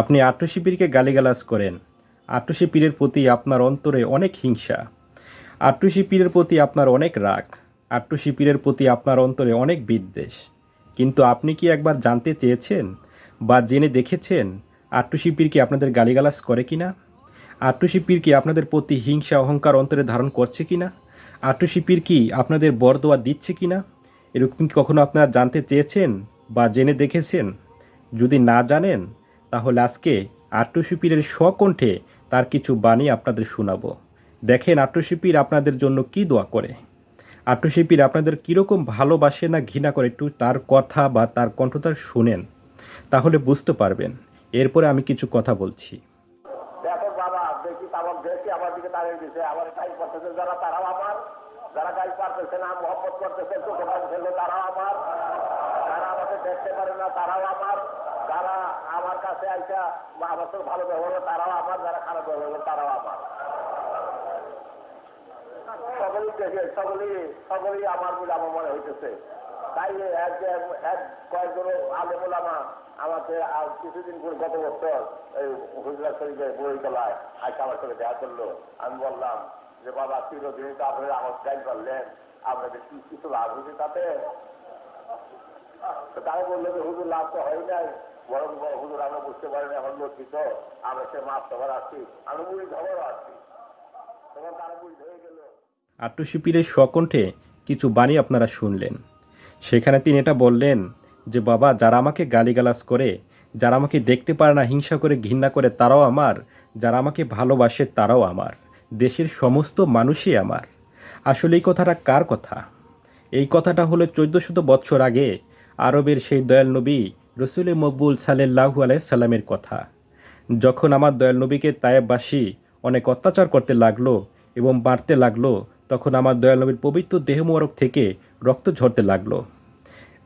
আপনি আট্টসী পীরকে গালিগালাজ করেন। আট্টসী পীরের প্রতি আপনার অন্তরে অনেক হিংসা। আট্টসী পীরের প্রতি আপনার অনেক রাগ। আট্টসী পীরের প্রতি আপনার অন্তরে অনেক বিদ্বেষ। কিন্তু আপনি কি একবার জানতে চেয়েছেন বা জেনে দেখেছেন আট্টসী পীর কি আপনাদের গালিগালাজ করে কিনা? আট্টসী পীর কি আপনাদের প্রতি হিংসা, অহংকার অন্তরে ধারণ করছে কি না আট্টসী পীর কি আপনাদের বরদোয়া দিচ্ছে কিনা? এরকম কি কখনো আপনারা জানতে চেয়েছেন বা জেনে দেখেছেন? যদি না জানেন তাহলে আজকে আট্টশিপিরের স্বকণ্ঠে তার কিছু বাণী আপনাদের শোনাবো। দেখেন আট্টশিপির আপনাদের জন্য কি দোয়া করে। আট্টশিপির আপনাদের কীরকম ভালোবাসে না ঘৃণা করে একটু তার কথা বা তার কণ্ঠতা শুনেন, তাহলে বুঝতে পারবেন। এরপরে আমি কিছু কথা বলছি। তারাও আমার। যারা আমার কাছে আইসা আমার সাথে ভালো ব্যবহার হলো তারাও আমার, যারা খারাপ ব্যবহার হলো তারাও আমার। সকলেই দেখে, সকলেই সকলেই আমার বলে আমার মনে হইতেছে। তাই এক এক কয়েকজন আলেমুল আমা আমাকে আর কিছুদিন পর গত বছর এই হুজরা শরীফের বইতলায় আজকে আমার সাথে দেখা করল। আমি বললাম যে, বাবা, চিরদিনই তো আপনারা আমার গাইড করলেন আপনাদের কি কিছু লাভ হয়েছে তাতে? তো তারা বলল যে, হুজুর, লাভ তো হয় নাই। বরং হুজুর, আমরা বুঝতে পারিনি এখন লক্ষিত আমরা সে মাছ ধবার আসছি আমি মুড়ি ধরারও আসছি তখন তারা ধরে গেল। স্বকণ্ঠে কিছু বাণী আপনারা শুনলেন। সেখানে তিনি এটা বললেন যে, বাবা, যারা আমাকে গালিগালাজ করে, যারা আমাকে দেখতে পারে না, হিংসা করে, ঘৃণা করে, তারাও আমার। যারা আমাকে ভালোবাসে, তারাও আমার। দেশের সমস্ত মানুষই আমার। আসলে এই কথাটা কার কথা? এই কথাটা হলো চোদ্দশত বৎসর আগে আরবের সেই দয়াল নবী রসুল মকবুল সাল্লাহু আলাইসাল্লামের কথা। যখন আমার দয়াল নবীকে তায়েববাসী অনেক অত্যাচার করতে লাগল এবং বাড়তে লাগল, তখন আমার দয়াল নবীর পবিত্র দেহ মোবারক থেকে রক্ত ঝরতে লাগল।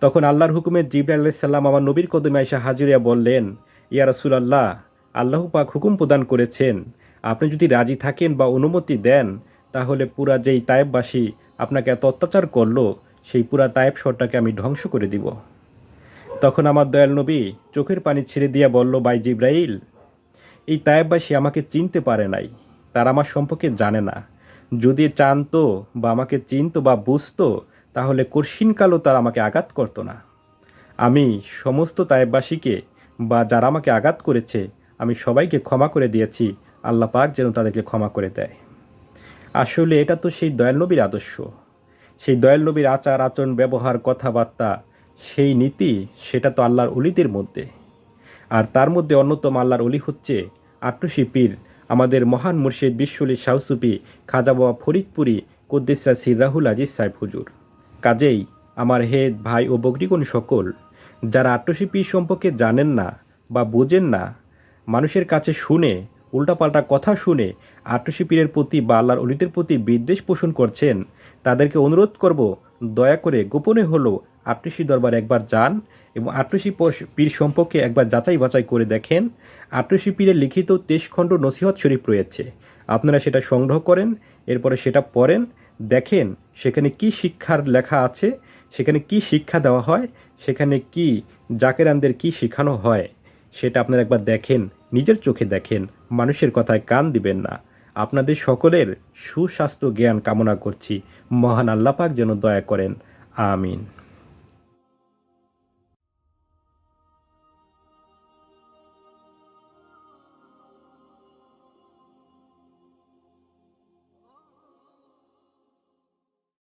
তখন আল্লাহর হুকুমে জিবরা আলাইসাল্লাম আমার নবীর কদমে আয়সা হাজিরিয়া বললেন, ইয়া রাসূলাল্লাহ, আল্লাহ পাক হুকুম প্রদান করেছেন। আপনি যদি রাজি থাকেন বা অনুমতি দেন, তাহলে পুরা যেই তায়েববাসী আপনাকে এত অত্যাচার করল, সেই পুরা তায়েব শহরটাকে আমি ধ্বংস করে দিব। তখন আমার দয়াল নবী চোখের পানি ছেড়ে দিয়া বলল বাই জিব্রাইল, এই তায়েববাসী আমাকে চিনতে পারে নাই। তারা আমার সম্পর্কে জানে না। যদি জানতো বা আমাকে চিনতো বা বুঝতো, তাহলে কর্ষিনকালও তারা আমাকে আঘাত করতো না। আমি সমস্ত তায়েববাসীকে বা যারা আমাকে আঘাত করেছে, আমি সবাইকে ক্ষমা করে দিয়েছি। আল্লাহ পাক যেন তাদেরকে ক্ষমা করে দেয়। আসলে এটা তো সেই দয়াল নবীর আদর্শ। সেই দয়াল নবীর আচার আচরণ ব্যবহার, কথাবার্তা সেই নীতি, সেটা তো আল্লাহর অলিদের মধ্যে। আর তার মধ্যে অন্যতম আল্লাহর অলি হচ্ছে আট্টুসি পীর, আমাদের মহান মুর্শিদ বিশ্বলি শাহসুপি খাজা বাবা ফরিদপুরি, কুদ্দিসা সিরাহুল আজিজ সাহেব হুজুর। কাজেই আমার হেদ, ভাই ও বগরিগণ সকল, যারা আট্টসি পীর সম্পর্কে জানেন না বা বোঝেন না, মানুষের কাছে শুনে, উল্টাপাল্টা কথা শুনে আট্টসি পীরের প্রতি বা আল্লাহর অলিদের প্রতি বিদ্বেষ পোষণ করছেন, তাদেরকে অনুরোধ করব, দয়া করে গোপনে হলেও আট্টসি দরবার একবার যান এবং আট্টসি পীর সম্পর্কে একবার যাচাই বাছাই করে দেখেন। আট্টসি পীরের লিখিত তেইশখণ্ড নসিহত শরীফ রয়েছে। আপনারা সেটা সংগ্রহ করেন, এরপরে সেটা পড়েন, দেখেন সেখানে কি শিক্ষার লেখা আছে, সেখানে কি শিক্ষা দেওয়া হয়, সেখানে কি জাকেরানদের কি শেখানো হয়, সেটা আপনারা একবার দেখেন, নিজের চোখে দেখেন, মানুষের কথায় কান দিবেন না। আপনাদের সকলের সুস্বাস্থ্য জ্ঞান কামনা করছি। মহান আল্লাপাক যেন দয়া করেন। আমিন।